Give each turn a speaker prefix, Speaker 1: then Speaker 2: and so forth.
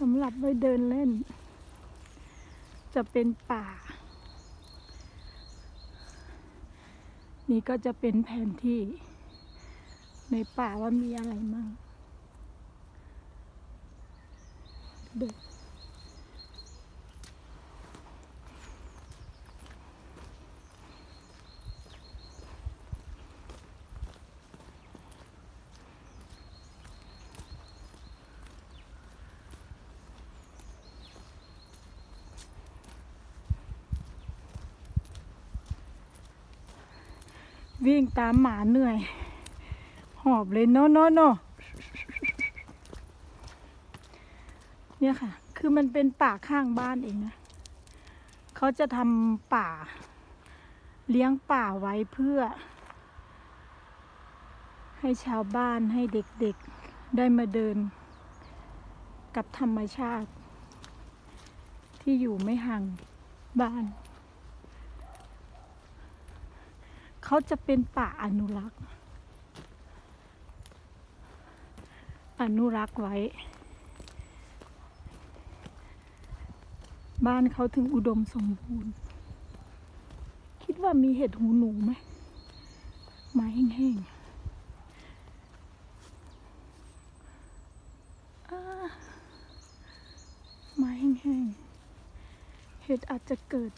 Speaker 1: สำหรับไว้เดินเล่น จะเป็นป่า นี่ก็จะเป็นแผนที่ ในป่าว่ามีอะไรมั่งเดิน วิ่งตามหมาเหนื่อย หอบเลยโนโนโนเนี่ยค่ะ คือมันเป็นป่าข้างบ้านเองนะเขาจะทำป่า เลี้ยงป่าไว้เพื่อ ให้ชาวบ้านให้เด็กๆได้มาเดิน กับธรรมชาติ ที่อยู่ไม่ห่างบ้าน เขาจะเป็นป่าอนุรักษ์ อนุรักษ์ไว้ บ้านเขาถึงอุดมสมบูรณ์ คิดว่ามีเห็ดหูหนูไหมไม้แห้งๆไม้แห้งๆ เห็ดอาจจะเกิด